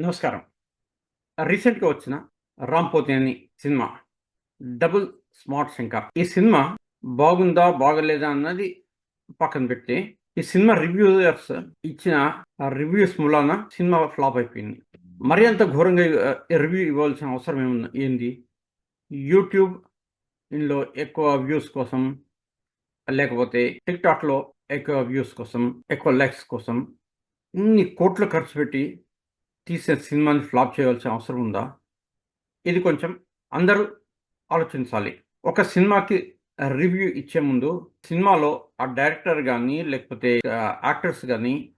నమస్కారం. రీసెంట్గా వచ్చిన రాంపోతి అని సినిమా డబుల్ స్మార్ట్ శంకర్. ఈ సినిమా బాగుందా బాగలేదా అన్నది పక్కన పెట్టి ఈ సినిమా రివ్యూయర్స్ ఇచ్చిన రివ్యూస్ మూలాన సినిమా ఫ్లాప్ అయిపోయింది. మరి అంత ఘోరంగా రివ్యూ ఇవ్వాల్సిన అవసరం ఏముంది? ఏంది? యూట్యూబ్ ఇందులో ఎక్కువ వ్యూస్ కోసం లేకపోతే టిక్టాక్లో ఎక్కువ వ్యూస్ కోసం ఎక్కువ లైక్స్ కోసం ఇన్ని కోట్లు ఖర్చు పెట్టి తీసే సినిమాని ఫ్లాప్ చేయాల్సిన అవసరం ఉందా? ఇది కొంచెం అందరూ ఆలోచించాలి. ఒక సినిమాకి రివ్యూ ఇచ్చే ముందు సినిమాలో ఆ డైరెక్టర్ కానీ లేకపోతే యాక్టర్స్ కానీ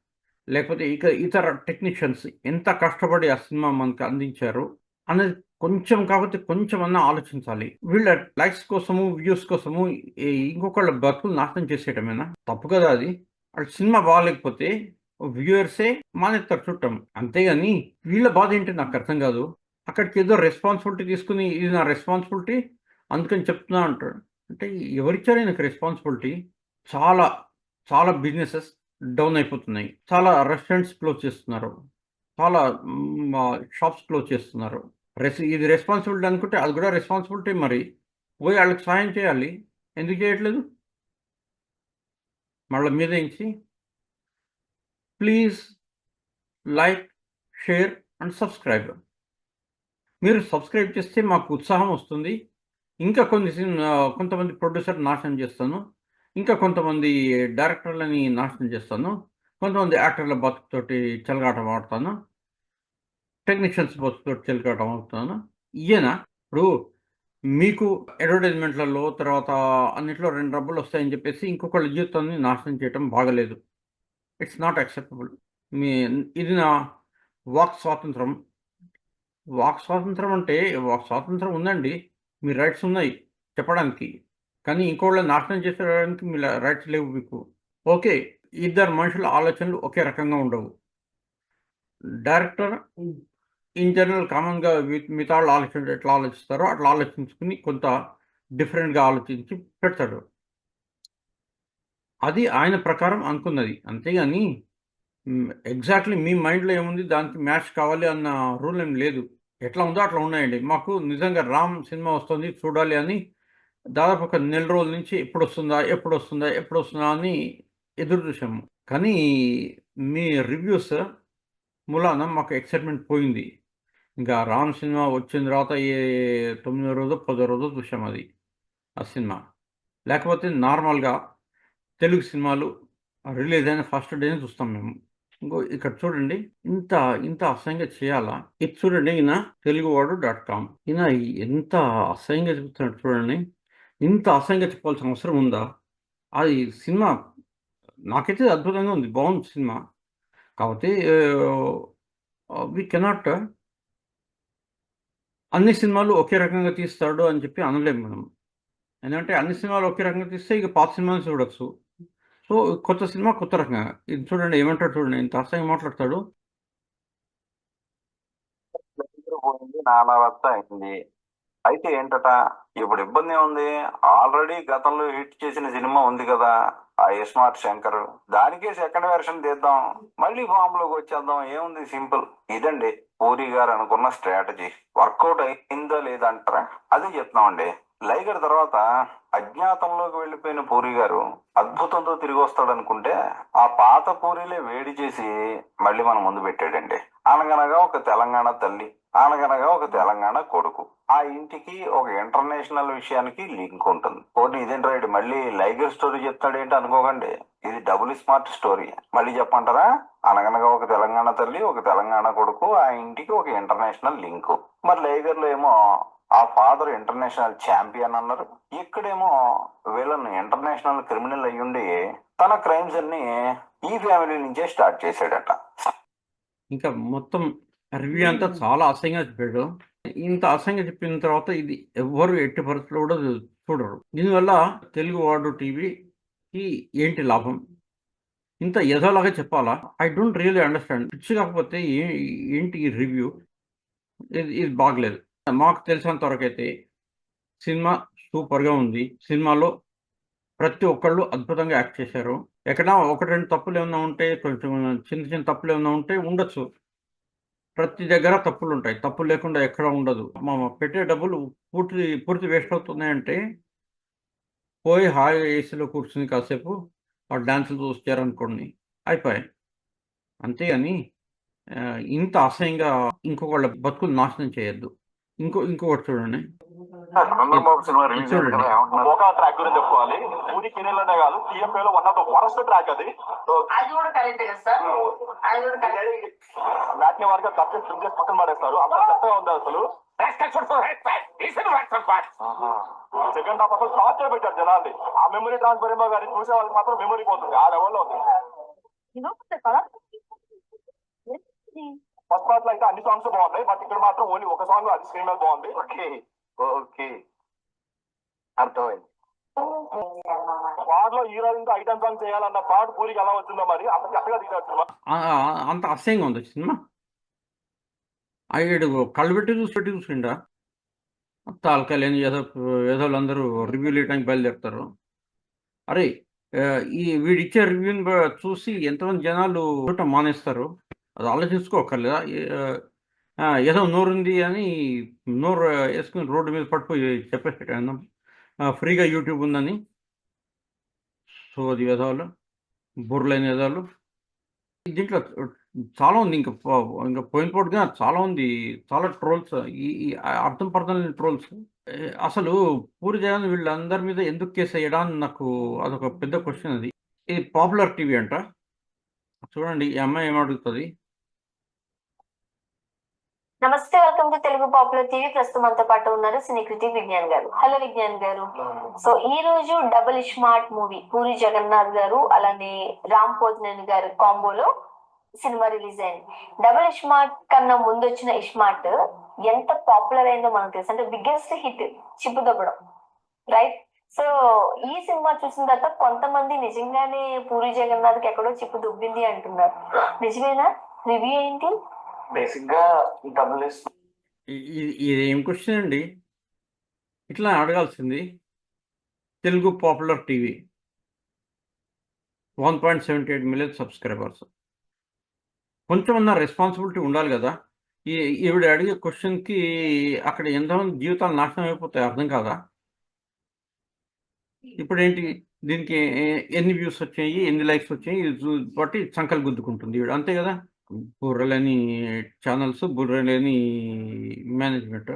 లేకపోతే ఇక ఇతర టెక్నీషియన్స్ ఎంత కష్టపడి ఆ సినిమా మనకు అందించారు అనేది కొంచెం కాకపోతే కొంచెం అన్నా ఆలోచించాలి. వీళ్ళ లైక్స్ కోసము వ్యూస్ కోసము ఇంకొకళ్ళ బతుకులు నాశనం చేసేయటమేనా? తప్పు కదా అది. వాళ్ళ సినిమా బాగాలేకపోతే వ్యూయర్సే మానేస్తారు చుట్టం. అంతేగాని వీళ్ళ బాధ ఏంటి నాకు అర్థం కాదు. అక్కడికి ఏదో రెస్పాన్సిబిలిటీ తీసుకుని ఇది నా రెస్పాన్సిబిలిటీ అందుకని చెప్తున్నా అంటాడు. అంటే ఎవరిచ్చారు నాకు రెస్పాన్సిబిలిటీ చాలా చాలా బిజినెసెస్ డౌన్ అయిపోతున్నాయి. చాలా రెస్టారెంట్స్ క్లోజ్ చేస్తున్నారు. చాలా షాప్స్ క్లోజ్ చేస్తున్నారు. రెస్ ఇది రెస్పాన్సిబిలిటీ అనుకుంటే అది కూడా రెస్పాన్సిబిలిటీ మరి. పోయి వాళ్ళకి సహాయం చేయాలి. ఎందుకు చేయట్లేదు? మళ్ళీ మీద ఇచ్చి please like share and subscribe. మీరు సబ్స్క్రైబ్ చేస్తే మాకు ఉత్సాహం వస్తుంది. ఇంకా కొన్ని కొంతమంది ప్రొడ్యూసర్ నాశనం చేస్తాను. ఇంకా కొంతమంది డైరెక్టర్లని నాశనం చేస్తాను. కొంతమంది యాక్టర్ల బతుకుతోటి చెలగాటం ఆడుతాను. టెక్నీషియన్స్ బతుకుతోటి చెలగాటం ఆడుతాను. ఈయన ఇప్పుడు మీకు అడ్వర్టైజ్మెంట్లలో తర్వాత అన్నిట్లో రెండు డబ్బులు వస్తాయని చెప్పేసి ఇంకొకళ్ళ జీవితాన్ని నాశనం చేయటం బాగలేదు. ఇట్స్ నాట్ అక్సెప్టబుల్ మీ ఇది నా వాక్ స్వాతంత్రం. వాక్ స్వాతంత్రం అంటే వాక్ స్వాతంత్రం ఉందండి. మీ రైట్స్ ఉన్నాయి చెప్పడానికి. కానీ ఇంకోళ్ళ నాశనం చేసేయడానికి మీ రైట్స్ లేవు మీకు. ఓకే ఇద్దరు మనుషుల ఆలోచనలు ఒకే రకంగా ఉండవు. డైరెక్టర్ ఇన్ జనరల్ కామన్గా మిగతా వాళ్ళు ఆలోచన ఎట్లా ఆలోచిస్తారో అట్లా ఆలోచించుకుని కొంత డిఫరెంట్గా ఆలోచించి పెడతాడు. అది ఆయన ప్రకారం అనుకున్నది. అంతేగాని ఎగ్జాక్ట్లీ మీ మైండ్లో ఏముంది? దానికి మ్యాచ్ కావాలి అన్న రూల్ ఏం లేదు. ఎట్లా ఉందో అట్లా ఉన్నాయండి. మాకు నిజంగా రామ్ సినిమా వస్తుంది చూడాలి అని దాదాపు ఒక నెల రోజుల నుంచి ఎప్పుడు వస్తుందా ఎప్పుడు వస్తుందా ఎప్పుడు వస్తుందా అని ఎదురు చూసాము కానీ మీ రివ్యూస్ మూలాన మాకు ఎక్సైట్మెంట్ పోయింది. ఇంకా రామ్ సినిమా వచ్చిన తర్వాత ఏ తొమ్మిదో రోజు పదో రోజు చూసాం అది ఆ సినిమా. లేకపోతే నార్మల్గా తెలుగు సినిమాలు రిలీజ్ అయిన ఫస్ట్ డేనే చూస్తాం మేము. ఇంకో ఇక్కడ చూడండి ఇంత ఇంత అసహ్యంగా చేయాలా? ఇది చూడండి ఈయన తెలుగువాడు డాట్ కామ్ ఈయన ఎంత అసహ్యంగా చెప్తున్నాడు చూడండి. ఇంత అసహ్యంగా చెప్పాల్సిన అవసరం ఉందా? అది సినిమా నాకైతే అద్భుతంగా ఉంది బాగుంది సినిమా. కాకపోతే వి కెనాట్ అన్ని సినిమాలు ఒకే రకంగా తీస్తాడు అని చెప్పి అనలేము మనం. ఎందుకంటే అన్ని సినిమాలు ఒకే రకంగా తీస్తే ఇక పాత సినిమాలు చూడొచ్చు. సో కొత్త సినిమా కొత్త రకంగా. ఇది చూడండి ఏమంటాడు చూడండి ఇంత అసహ్యం మాట్లాడతాడు. నానా అయింది. అయితే ఏంటట ఇప్పుడు ఇబ్బంది ఉంది ఆల్రెడీ గతంలో హిట్ చేసిన సినిమా ఉంది కదా ఆ స్మార్ట్ శంకర్. దానికే సెకండ్ వెర్షన్ తీద్దాం. మళ్ళీ ఫామ్లోకి వచ్చేద్దాం. ఏముంది? సింపుల్. ఇదండి పూరి గారు అనుకున్న స్ట్రాటజీ వర్కౌట్ అయిందో లేదంటారా అదే చెప్తున్నామండి. లైగర్ తర్వాత అజ్ఞాతంలోకి వెళ్ళిపోయిన పూరి గారు అద్భుతంతో తిరిగి వస్తాడనుకుంటే ఆ పాత పూరిలే వేడి చేసి మళ్ళీ మన ముందు పెట్టాడండి. అనగనగా ఒక తెలంగాణ తల్లి అనగనగా ఒక తెలంగాణ కొడుకు. ఆ ఇంటికి ఒక ఇంటర్నేషనల్ విషయానికి లింక్ ఉంటుంది. పోటీ ఇదేంటి రైడ్ మళ్ళీ లైగర్ స్టోరీ చెప్తాడేంటి అనుకోకండి. ఇది డబుల్ స్మార్ట్ స్టోరీ. మళ్ళీ చెప్పంటారా అనగనగా ఒక తెలంగాణ తల్లి ఒక తెలంగాణ కొడుకు ఆ ఇంటికి ఒక ఇంటర్నేషనల్ లింక్. మరి లైగర్లో ఏమో ఆ ఫాదర్ ఇంటర్నేషనల్ ఛాంపియన్ అన్నారు. ఇక్కడేమో వీళ్ళని ఇంటర్నేషనల్ క్రిమినల్ అయ్యుండి తన క్రైమ్స్ అన్ని ఈ ఫ్యామిలీ నుంచే స్టార్ట్ చేశాడట. ఇంకా మొత్తం రివ్యూ అంతా చాలా అసహ్యంగా చెప్పాడు. ఇంత అసహ్యంగా చెప్పిన తర్వాత ఇది ఎవ్వరు ఎట్టి పరిస్థితులు కూడా చూడరు. దీనివల్ల తెలుగు వాడు టీవీకి ఏంటి లాభం? ఇంత యథోలాగా చెప్పాలా? ఐ డోంట్ రియలీ అండర్స్టాండ్ పిచ్చి కాకపోతే ఏంటి ఈ రివ్యూ? ఇది ఇది బాగలేదు. మాకు తెలిసినంత వరకు అయితే సినిమా సూపర్గా ఉంది. సినిమాలో ప్రతి ఒక్కళ్ళు అద్భుతంగా యాక్ట్ చేశారు. ఎక్కడ ఒకటి రెండు తప్పులు ఏమైనా ఉంటే కొంచెం చిన్న చిన్న తప్పులు ఏమైనా ఉంటే ఉండొచ్చు. ప్రతి దగ్గర తప్పులు ఉంటాయి. తప్పులు లేకుండా ఎక్కడ ఉండదు. మా పెట్టే డబ్బులు పూర్తి పూర్తి వేస్ట్ అవుతున్నాయంటే పోయి హాయిగా ఏసీలో కూర్చుని కాసేపు ఆ డాన్సులు చూస్తారనుకోండి అయిపోయాయి. అంతేగాని కానీ ఇంత అసహ్యంగా ఇంకొకళ్ళ బతుకులు నాశనం చేయొద్దు. ఇంకో ఇంకొకటి చూడండి. చంద్రబాబు సినిమా రిలీజ్ అయింది కదా ఏమంటున్నారు? ఒక ట్రాక్ గురించి చెప్పుకోవాలి. పూరి కాదు టీఎఫ్ఏ లో one of the worst track అది. అది కూడా కరెక్ట్ కదా సార్ అది కూడా కరెక్ట్ నాట్య వారిగా కట్ చేసి చేసి పక్కన పడేస్తారు. అంత చెత్తగా ఉంది అసలు. సెకండ్ హాఫ్ అసలు టార్చర్ పెట్టారు జనాల్ని. ఆ మెమరీ ట్రాన్స్ఫర్ ఏమో కానీ చూసే వాళ్ళకి మాత్రం మెమరీ పోతుంది. ఆ లెవెల్లో ఉంది. ఫస్ట్ పార్ట్లో అయితే అన్ని సాంగ్స్ బాగున్నాయి బట్ ఇక్కడ మాత్రం ఓన్లీ ఒక సాంగ్ అది స్క్రీన్ మీద బాగుంది. Okay okay. అర్థమైంది. వార్లో హీరోయిన్తో ఐటమ్ సాంగ్ చేయాలన్న పాట పూరికి ఎలా వచ్చిందో మరి అంత అంత అసహ్యంగా ఉంది సినిమా. అయ్యాడు కళ్ళు పెట్టి చూసి పెట్టి చూసిండా తాలకాయలేని ఏదో ఏదో అందరూ రివ్యూలు ఇవ్వడానికి బయలుదేరుతారు. అరే ఈ వీడిచ్చే రివ్యూని చూసి ఎంతమంది జనాలు చూడటం మానేస్తారు. అది ఆలోచించుకోకర్లేదా ఏ- ఆ, ఏదో నోరుంది అని నోరు వేసుకుని రోడ్డు మీద పడిపోయి చెప్పేసాడు ఫ్రీగా యూట్యూబ్ ఉందని సో అది వేదాలు బుర్రలైన వేదాలు దీంట్లో చాలా ఉంది ఇంకా ఇంకా పోయిన పోటుగా చాలా ఉంది చాలా ట్రోల్స్ ఈ అర్థం పర్థం ట్రోల్స్ అసలు పూరి జగన్ వీళ్ళందరి మీద ఎందుకు కేసు వేయడా అని నాకు అదొక పెద్ద క్వశ్చన్ అది ఇది పాపులర్ టీవీ అంట చూడండి ఈ అమ్మాయి ఏమడుగుతుంది నమస్తే welcome to Telugu popular TV. ప్రస్తుతం మనతో పాటు ఉన్నారు సినీ క్రిటిక్ విజ్ఞాన్ గారు. హలో విజ్ఞాన్ గారు. సో ఈ రోజు double smart movie Puri Jagannadh గారు అలానే రామ్ పోతినేని గారు కాంబోలో సినిమా రిలీజ్ అయింది. డబుల్ స్మార్ట్ కన్నా ముందు వచ్చిన ఇస్మార్ట్ ఎంత పాపులర్ అయిందో మనకు తెలుసు. అంటే బిగ్గెస్ట్ హిట్ చిప్పు దొబ్బడం రైట్? సో ఈ సినిమా చూసిన తర్వాత కొంతమంది నిజంగానే పూరి జగన్నాథ్కి ఎక్కడో చిప్పు దుబ్బింది అంటున్నారు. నిజమేనా? రివ్యూ ఏంటి? బేసిక్గా డబుల్ ఎస్. ఇది ఏం క్వశ్చన్ అండి? ఇట్లా అడగాల్సింది. Telugu popular TV. One point seventy eight million subscribers. కొంచెం ఉన్న రెస్పాన్సిబిలిటీ ఉండాలి కదా. ఈ ఈవిడ అడిగే క్వశ్చన్కి అక్కడ ఎంతమంది జీవితాలు నాశనం అయిపోతాయి అర్థం కాదా? ఇప్పుడు ఏంటి దీనికి ఎన్ని వ్యూస్ వచ్చాయి? ఎన్ని లైక్స్ వచ్చాయి? ఇది బట్టి సంకల్ గుద్దుకుంటుంది ఈవిడ. అంతే కదా? బుర్రలేని ఛానల్స్ బుర్రలేని మేనేజ్మెంట్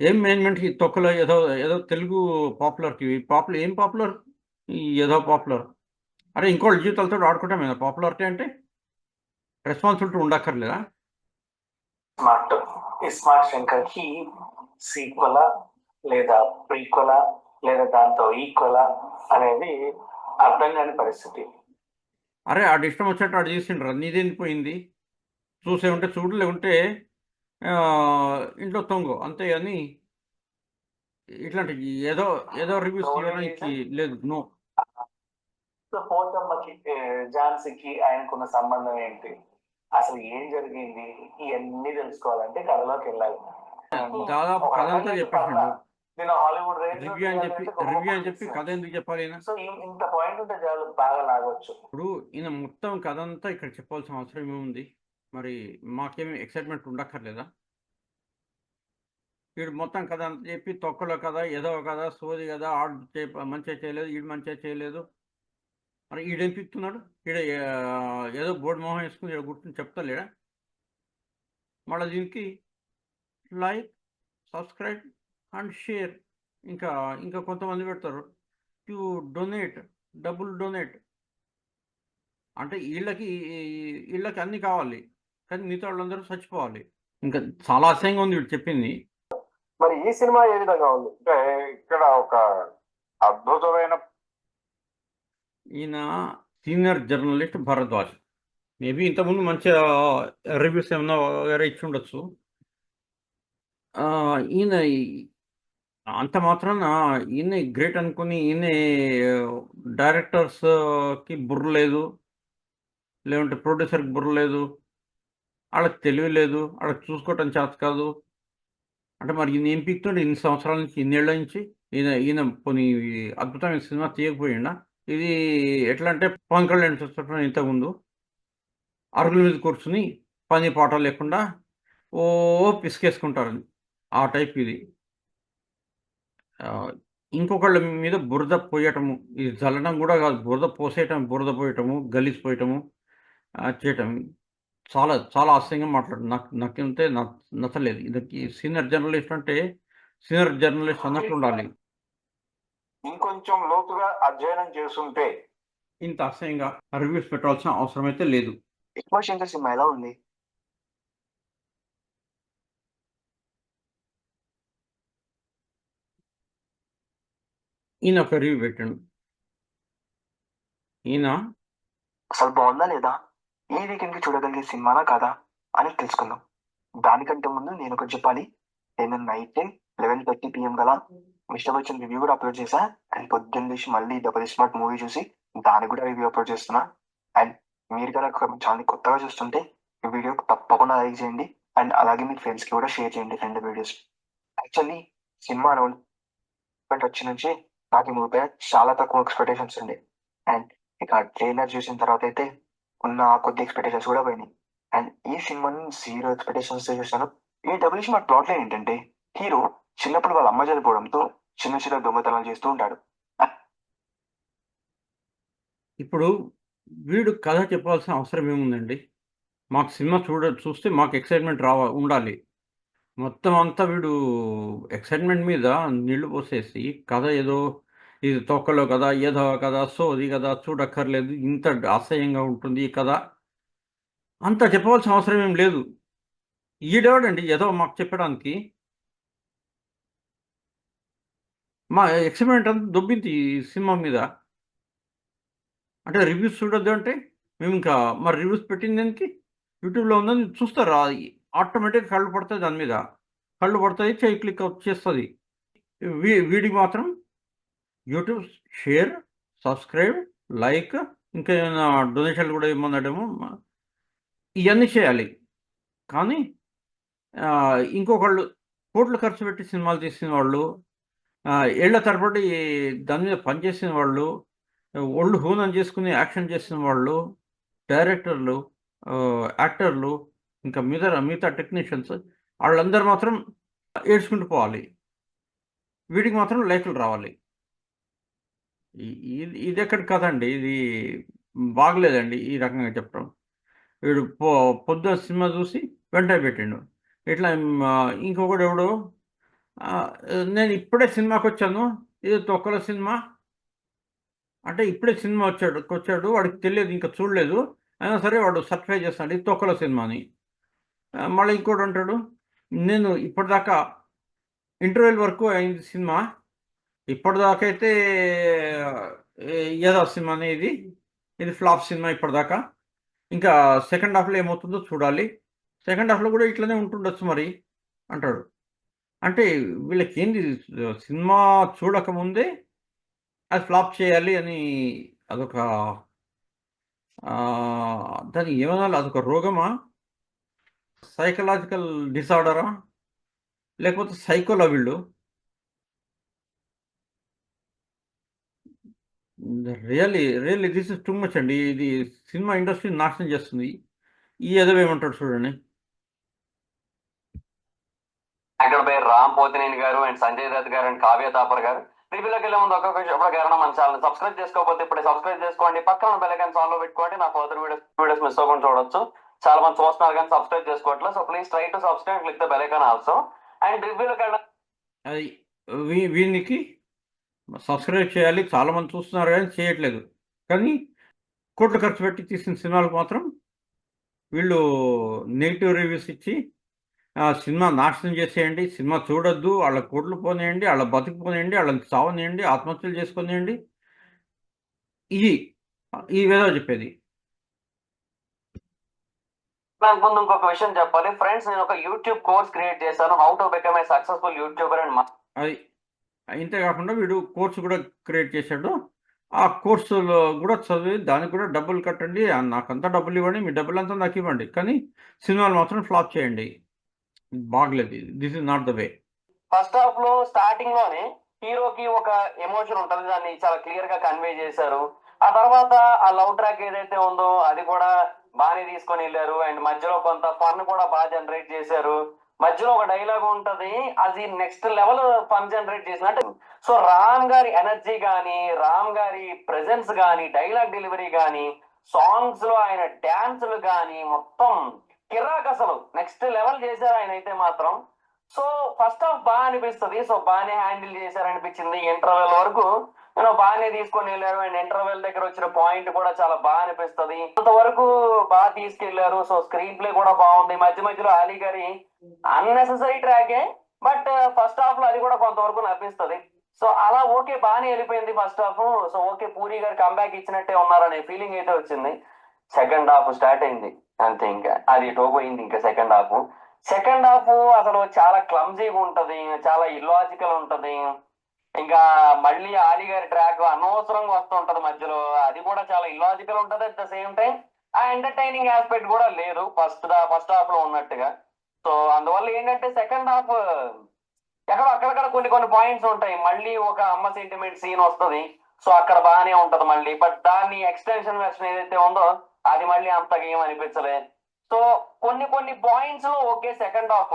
ఏం మేనేజ్మెంట్ ఈ తొక్కలో ఏదో ఏదో తెలుగు పాపులర్ టీవీ పాపులర్ ఏం పాపులర్ ఈ ఏదో పాపులర్ అరే ఇంకోళ్ళ జీవితాలతో ఆడుకుంటాం పాపులారిటీ అంటే? రెస్పాన్సిబిలిటీ ఉండక్కర్లేదా? స్మార్ట్ ఈ స్మార్ట్ శంకర్కి సీక్వల లేదా ప్రీక్వల లేదా దాంతో ఈక్వల అనేది అర్థం కాని పరిస్థితి. అరే ఆడు ఇష్టం వచ్చినట్టు ఆడు చేసిండ్రు. నీదేంది పోయింది? చూసే ఉంటే చూడు లేకుంటే ఆ, ఇంట్లో తొంగు. అంతేగాని ఇట్లాంటి ఏదో ఏదో రివ్యూస్ ఇవ్వడానికి లేదు. నో సో పోచమ్మకి ఝాన్సీకి ఆయనకున్న సంబంధం ఏంటి? అసలు ఏం జరిగింది? ఇవన్నీ తెలుసుకోవాలంటే కథలోకి వెళ్ళాలి. దాదాపు కథ అంతా చెప్పాలా? నేను హాలీవుడ్ రివ్యూ అని చెప్పి రివ్యూ అని చెప్పి. కథ ఎందుకు చెప్పాలి? సో ఇంత పాయింట్ ఉంటే చాలు బాగా లాగొచ్చు. ఇప్పుడు ఈయన మొత్తం కథ అంతా ఇక్కడ చెప్పాల్సిన అవసరం ఏముంది? మరి మాకేమి ఎక్సైట్మెంట్ ఉండక్కర్లేదా? వీడు మొత్తం కథ అంతా చెప్పి తొక్కలో కథ ఏదో కథ సోది కదా ఆడు చే- మంచిగా చేయలేదు ఈడు మంచిగా చేయలేదు. మరి ఈడేం పిక్తున్నాడు ఈడ ఏదో బోర్డు మొహం వేసుకుని ఈడ కూర్చొని చెప్తలేడా? మళ్ళీ దీనికి లైక్ సబ్స్క్రైబ్ అండ్ షేర్. ఇంకా ఇంకా కొంతమంది పెడతారు. To donate double donate. అంటే వీళ్ళకి వీళ్ళకి అన్ని కావాలి. కానీ మిగతా వాళ్ళందరూ చచ్చిపోవాలి. ఇంకా చాలా అసహ్యంగా ఉంది వీడు చెప్పింది. మరి ఈ సినిమా ఏ విధంగా ఉంది? అంటే ఇక్కడ ఒక అద్భుతమైన ఈయన సీనియర్ జర్నలిస్ట్ భరద్వాజ్. మేబీ ఇంతకుముందు మంచి రివ్యూస్ ఏమన్నా వేరే ఇచ్చి ఉండొచ్చు. ఈయన అంత మాత్రాన ఈయన గ్రేట్ అనుకుని ఈయన డైరెక్టర్స్కి బుర్ర లేదు లేదంటే ప్రొడ్యూసర్కి బుర్ర లేదు వాళ్ళకి తెలివి లేదు వాళ్ళకి చూసుకోవటం చేత కాదు. అంటే మరి ఈయన ఏం ఇన్ని సంవత్సరాల నుంచి ఇన్నేళ్ళ నుంచి ఈయన ఈయన కొన్ని అద్భుతమైన సినిమా తీయకపోయినా ఇది ఎట్లా అంటే పవన్ కళ్యాణ్ చూస్తుంటాను ఇంతకుముందు అరుగుల మీద కూర్చుని పని పాట లేకుండా ఓ పిసికేసుకుంటారు ఆ టైప్ ఇది. ఇంకొకళ్ళ మీద బురద పోయటము ఇది చల్లడం కూడా కాదు. బురద పోసేయటం బురద పోయటము గలీజ్ పోయటము చేయటం చాలా చాలా అసహ్యంగా మాట్లాడు నాకు నచ్చ- నచ్చలేదు. ఇది సీనియర్ జర్నలిస్ట్ అంటే సీనియర్ జర్నలిస్ట్ అన్నట్లు ఉండాలి. ఇంకొంచెం లోతుగా అధ్యయనం చేస్తుంటే ఇంత అసహ్యంగా రివ్యూస్ పెట్టాల్సిన అవసరం అయితే లేదు సినిమా ఎలా ఉంది? ఈయన ఒక రివ్యూ పెట్టండు. ఈయన? అసలు బాగుందా లేదా? ఈ వీకెండ్కి చూడగలిగే సినిమానా కాదా అని తెలుసుకుందాం. దానికంటే ముందు నేను ఒకటి చెప్పాలి. నేను నైట్ లెవెన్ థర్టీ పిఎం గల మిస్టర్ వచ్చిన రివ్యూ కూడా అప్లోడ్ చేశా. అండ్ పొద్దున్న లేచి మళ్ళీ డబుల్ స్మార్ట్ మూవీ చూసి దానికి కూడా రివ్యూ అప్లోడ్ చేస్తున్నా. అండ్ మీరు కనుక ఛానల్ కొత్తగా చూస్తుంటే ఈ వీడియో తప్పకుండా లైక్ చేయండి. అండ్ అలాగే మీ ఫ్రెండ్స్కి కూడా షేర్ చేయండి రెండు వీడియోస్ యాక్చువల్లీ సినిమా అనౌన్స్మెంట్ వచ్చి నుంచి నాకు ఈ మూవీ చాలా తక్కువ ఎక్స్పెక్టేషన్స్ ఉండే. అండ్ ఇక ట్రైలర్ చూసిన తర్వాత అయితే ఉన్న కొద్ది ఎక్స్పెక్టేషన్స్ కూడా పోయినాయి. అండ్ ఈ సినిమాని జీరో ఎక్స్పెక్టేషన్స్ చూసాను ఈ డబుల్ మా ప్లాట్ లైన్ ఏంటంటే హీరో చిన్నప్పుడు వాళ్ళ అమ్మ చనిపోవడంతో చిన్న చిన్న దొంగతనాలు చేస్తూ ఉంటాడు. ఇప్పుడు వీడు కథ చెప్పాల్సిన అవసరం ఏముందండి? మాకు సినిమా చూడ చూస్తే మాకు ఎక్సైట్మెంట్ రావ ఉండాలి. మొత్తం అంతా వీడు ఎక్సైట్మెంట్ మీద నీళ్ళు పోసేసి కథ ఏదో ఇది తొక్కలో కదా ఏదో కదా సోది కదా చూడక్కర్లేదు ఇంత అసహ్యంగా ఉంటుంది ఈ కథ. అంత చెప్పవలసిన అవసరం ఏం లేదు. ఈడేవాడండి? ఏదో మాకు చెప్పడానికి. మా ఎక్స్పెరిమెంట్ అంతా దొబ్బింది ఈ సినిమా మీద. అంటే రివ్యూస్ చూడొద్దు అంటే మేము ఇంకా మరి రివ్యూస్ పెట్టింది దానికి యూట్యూబ్లో ఉందని చూస్తారు? ఆటోమేటిక్గా కళ్ళు పడుతుంది దాని మీద. కళ్ళు పడుతుంది చేయి క్లిక్ చేస్తుంది. వీ వీడి మాత్రం యూట్యూబ్ షేర్ సబ్స్క్రైబ్ లైక్ ఇంకా ఏమైనా డొనేషన్లు కూడా ఇమ్మన్నాడేమో ఇవన్నీ చేయాలి. కానీ ఇంకొకళ్ళు కోట్లు ఖర్చు పెట్టి సినిమాలు తీసిన వాళ్ళు ఏళ్ళ తరబడి దాని మీద పనిచేసిన వాళ్ళు ఒళ్ళు హూనం చేసుకుని యాక్షన్ చేసిన వాళ్ళు డైరెక్టర్లు యాక్టర్లు ఇంకా మిగతా మిగతా టెక్నీషియన్స్ వాళ్ళందరూ మాత్రం ఏడ్చుకుంటూ పోవాలి. వీడికి మాత్రం లైకులు రావాలి. ఇది ఇది ఎక్కడ కదండి ఇది బాగలేదండి ఈ రకంగా చెప్పడం. వీడు పొ పొద్దున సినిమా చూసి వెంటనే పెట్టిండు. ఇట్లా ఇంకొకటి ఇంకొకడు నేను ఇప్పుడే సినిమాకి వచ్చాను. ఇది తొక్కల సినిమా. అంటే ఇప్పుడే సినిమా వచ్చాడు వచ్చాడు. వాడికి తెలియదు ఇంకా చూడలేదు. అయినా సరే వాడు సర్ప్రైజ్ చేస్తాడు. ఇది తొక్కల సినిమా అని మళ్ళీ ఇంకోటి అంటాడు. నేను ఇప్పటిదాకా ఇంటర్వెల్ వరకు అయింది సినిమా. ఇప్పటిదాకా అయితే ఏదో సినిమా ఇది ఇది ఫ్లాప్ సినిమా ఇప్పటిదాకా. ఇంకా సెకండ్ హాఫ్లో ఏమవుతుందో చూడాలి. సెకండ్ హాఫ్లో కూడా ఇట్లనే ఉంటుండొచ్చు మరి అంటాడు. అంటే వీళ్ళకి ఏంది సినిమా చూడకముందే అది ఫ్లాప్ చేయాలి అని అదొక ఆ, దాన్ని ఏమనాలి అదొక రోగమా? సైకలాజికల్ డిసార్డరా లేకపోతే సైకోలా వీళ్ళు? Really really this is too much అండి. ఇది సినిమా ఇండస్ట్రీ నాశనం చేస్తుంది. ఈ ఎదవ ఏమంటాడు చూడండి. వెంకటపై రామ్ పోతినేని గారు అండ్ సంజయ్ దత్ గారు అండ్ కావ్య తాపర్ గారు. రివ్యూలోకి వెళ్ళే ముందు ఒక్కొక్క ఎవరికైనా మన ఛానల్ సబ్స్క్రైబ్ చేసుకోకపోతే ఇప్పుడు సబ్స్క్రైబ్ చేసుకోండి. పక్కన బెల్ ఐకాన్ ఆన్ పెట్టుకోండి. నా ఫర్దర్ వీడియోస్ వీడియోస్ మిస్ అవ్వకుండా చూడొచ్చు. చాలా మంది చూస్తున్నారు కానీ సబ్స్క్రైబ్ చేసుకోవట్లేదు so please try to subscribe click the bell icon also and రివ్యూలోకి అది వీ- వీనికి సబ్స్క్రైబ్ చేయాలి. చాలా మంది చూస్తున్నారు కానీ చేయట్లేదు. కానీ కోట్లు ఖర్చు పెట్టి తీసిన సినిమాలకు మాత్రం వీళ్ళు నెగిటివ్ రివ్యూస్ ఇచ్చి సినిమా నాశనం చేసేయండి. సినిమా చూడొద్దు. వాళ్ళ కోట్లు పోనేయండి. వాళ్ళ బతుకు పోనేయండి. వాళ్ళని సావనేయండి ఆత్మహత్యలు చేసుకునేయండి. ఇది ఈ విధంగా చెప్పేది. నాకు ముందు ఇంకొక విషయం చెప్పాలి. ఫ్రెండ్స్ నేను ఒక యూట్యూబ్ కోర్స్ క్రియేట్ చేశాను. How to become a successful YouTuber and అది ఇంతేకాకుండా వీడు కోర్సు కూడా క్రియేట్ చేశాడు. ఆ కోర్సులో కూడా చదివి దానికి కూడా డబ్బులు కట్టండి. నాకంతా డబ్బులు ఇవ్వండి. మీ డబ్బులు అంతా నాకు ఇవ్వండి. కానీ సినిమాలు మాత్రం ఫ్లాప్ చేయండి. బాగలేదు this is not the way first హాఫ్లో స్టార్టింగ్లోనే హీరోకి ఒక ఎమోషన్ ఉంటది. దాన్ని చాలా క్లియర్గా కన్వే చేశారు. ఆ తర్వాత ఆ లవ్ ట్రాక్ ఏదైతే ఉందో అది కూడా బాగానే తీసుకొని వెళ్ళారు. అండ్ మధ్యలో కొంత ఫన్ కూడా బాగా జనరేట్ చేశారు. మధ్యలో ఒక డైలాగ్ ఉంటది అది నెక్స్ట్ లెవెల్ ఫన్ జనరేట్ చేసినట్టు సో రామ్ గారి ఎనర్జీ గాని రామ్ గారి ప్రెజెన్స్ గాని డైలాగ్ డెలివరీ గాని సాంగ్స్లో ఆయన డాన్సులు గాని మొత్తం కిరాక్ అసలు. నెక్స్ట్ లెవెల్ చేశారు ఆయన అయితే మాత్రం. సో ఫస్ట్ ఆఫ్ బాగా అనిపిస్తుంది. సో బాగానే హ్యాండిల్ చేశారు అనిపించింది ఇంటర్వెల్ వరకు. నేను బాగానే తీసుకొని వెళ్ళారు. అండ్ ఇంటర్వెల్ దగ్గర వచ్చిన పాయింట్ కూడా చాలా బాగా అనిపిస్తుంది. అంతవరకు బాగా తీసుకెళ్ళారు సో స్క్రీన్ ప్లే కూడా బాగుంది. మధ్య మధ్యలో అలీ గారి అన్నెసరీ ట్రాకే బట్ uh, ఫస్ట్ హాఫ్లో అది కూడా కొంతవరకు నప్పిస్తుంది సో అలా ఓకే బాగానే వెళ్ళిపోయింది first half so okay Puri గారు కంబ్యాక్ ఇచ్చినట్టే ఉన్నారనే ఫీలింగ్ అయితే వచ్చింది. సెకండ్ హాఫ్ స్టార్ట్ అయింది. అంతే ఇంకా. అది పోయింది ఇంకా సెకండ్ హాఫ్ సెకండ్ హాఫ్ అసలు చాలా క్లమ్జీగా ఉంటది. చాలా ఇల్లాజికల్ ఉంటది. ఇంకా మళ్ళీ ఆలి గారి ట్రాక్ అనవసరంగా వస్తుంటది మధ్యలో. అది కూడా చాలా ఇల్లాజికల్ ఉంటది. అట్ ద సేమ్ టైం ఆ ఎంటర్టైనింగ్ ఆస్పెక్ట్ కూడా లేదు. ఫస్ట్ ఫస్ట్ హాఫ్లో ఉన్నట్టుగా. సో అందువల్ల ఏంటంటే సెకండ్ హాఫ్ ఎక్కడో అక్కడక్కడ కొన్ని కొన్ని పాయింట్స్ ఉంటాయి. మళ్ళీ ఒక అమ్మ సెంటిమెంట్ సీన్ వస్తది. సో అక్కడ బాగానే ఉంటది మళ్ళీ. బట్ దాన్ని ఎక్స్టెన్షన్ వెర్షన్ ఏదైతే ఉందో అది మళ్ళీ అంతగా ఏం అనిపించలే. సో కొన్ని కొన్ని పాయింట్స్లో ఓకే సెకండ్ హాఫ్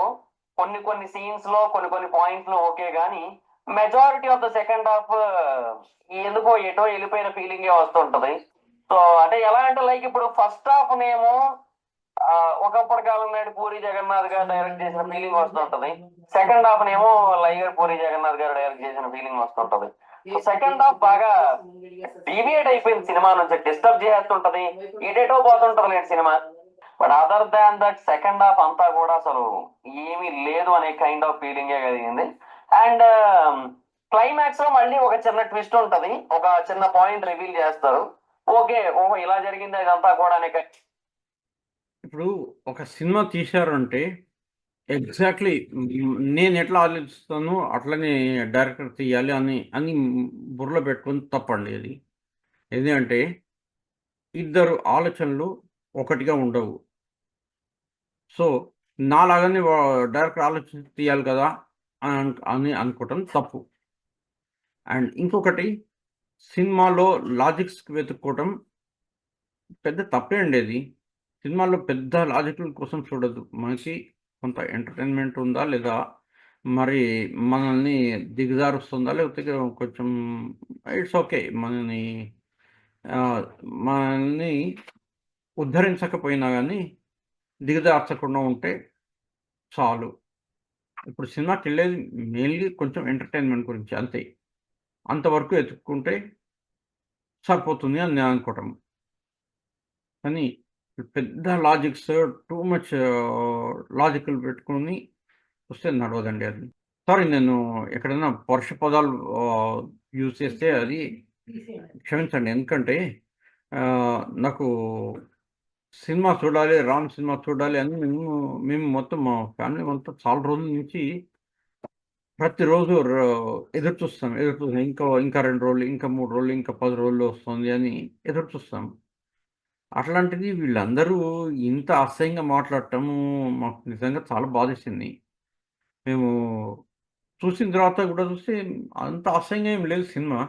కొన్ని కొన్ని సీన్స్లో కొన్ని కొన్ని పాయింట్స్లో ఓకే గానీ majority of the second half ఎందుకో ఎటో వెళ్ళిపోయిన ఫీలింగ్ వస్తుంటది. సో అంటే ఎలా అంటే లైక్ ఇప్పుడు ఫస్ట్ హాఫ్ నేమో ఒకప్పటి కాలం నాటి పూరి జగన్నాథ్ గారు డైరెక్ట్ చేసిన ఫీలింగ్ వస్తుంటది. సెకండ్ హాఫ్ నేమో లైగర్ పూరి జగన్నాథ్ గారు డైరెక్ట్ చేసిన ఫీలింగ్ వస్తుంటది. సెకండ్ హాఫ్ బాగా డీవియేట్ అయిపోయింది సినిమా నుంచి డిస్టర్బ్ చేస్తుంటది. ఎటేటో పోతుంటది నేను cinema. But other than that second half అంతా కూడా అసలు ఏమీ లేదు అనే కైండ్ ఆఫ్ ఫీలింగే కలిగింది. అండ్ um, క్లైమాక్స్లో మళ్ళీ ఒక చిన్న ట్విస్ట్ ఉంటది. ఒక చిన్న పాయింట్ రివీల్ చేస్తారు. ఓకే ఓహో ఇలా జరిగింది ఇదంతా కూడా ఇప్పుడు ఒక సినిమా తీశారు అంటే ఎగ్జాక్ట్లీ నేను ఎట్లా ఆలోచిస్తానో అట్లనే డైరెక్టర్ తీయాలి అని అని బుర్రలో పెట్టుకొని తప్పండి అది. ఎందుకంటే ఇద్దరు ఆలోచనలు ఒకటిగా ఉండవు. సో నాలాగానే డైరెక్టర్ ఆలోచించి తీయాలి కదా. అని అని అనుకోవటం తప్పు. అండ్ ఇంకొకటి సినిమాలో లాజిక్స్ వెతుక్కోవటం పెద్ద తప్పే అండి అది. సినిమాలో పెద్ద లాజిక్ల కోసం చూడదు మనకి కొంత ఎంటర్టైన్మెంట్ ఉందా లేదా? మరి మనల్ని దిగజారుస్తుందా లేకపోతే కొంచెం ఇట్స్ ఓకే. మనల్ని మనల్ని ఉద్ధరించకపోయినా కానీ దిగజార్చకుండా ఉంటే చాలు. ఇప్పుడు సినిమాకి వెళ్ళేది మెయిన్లీ కొంచెం ఎంటర్టైన్మెంట్ గురించి అంతే. అంతవరకు ఎత్తుక్కుంటే సరిపోతుంది అని నేను అనుకోవటం. కానీ పెద్ద లాజిక్స్ టూ మచ్ లాజికల్ పెట్టుకొని వస్తే నడవదండి అది. సారీ నేను ఎక్కడైనా పరుష పదాలు యూజ్ చేస్తే అది క్షమించండి. ఎందుకంటే ఆ, నాకు సినిమా చూడాలి రామ్ సినిమా చూడాలి అని మేము మేము మొత్తం మా ఫ్యామిలీ మొత్తం చాలా రోజుల నుంచి ప్రతిరోజు ఎదురు చూస్తాం. ఎదురు చూస్తాం. ఇంకా ఇంకా రెండు రోజులు ఇంకా మూడు రోజులు ఇంకా పది రోజులు వస్తుంది అని ఎదురు చూస్తాం. అట్లాంటిది వీళ్ళందరూ ఇంత అసహ్యంగా మాట్లాడటము మాకు నిజంగా చాలా బాధేసింది. మేము చూసిన తర్వాత కూడా చూస్తే అంత అసహ్యంగా ఏం లేదు సినిమా.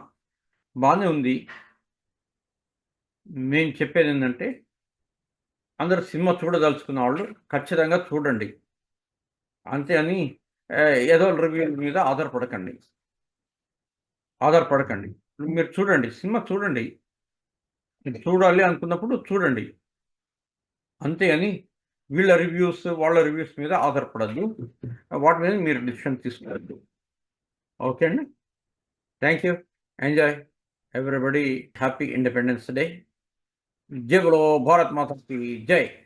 బాగానే ఉంది. మేము చెప్పేది ఏంటంటే అందరు సినిమా చూడదలుచుకున్న వాళ్ళు ఖచ్చితంగా చూడండి. అంతే అని ఏదో రివ్యూ మీద ఆధారపడకండి. ఆధారపడకండి. మీరు చూడండి సినిమా చూడండి. మీరు చూడాలి అనుకున్నప్పుడు చూడండి. అంతే అని వీళ్ళ రివ్యూస్ వాళ్ళ రివ్యూస్ మీద ఆధారపడద్దు. వాటి మీద మీరు డిసిషన్ తీసుకోవద్దు. ఓకే అండి? Thank you enjoy everybody happy independence day જેગડો ભારતમાં થતી જય.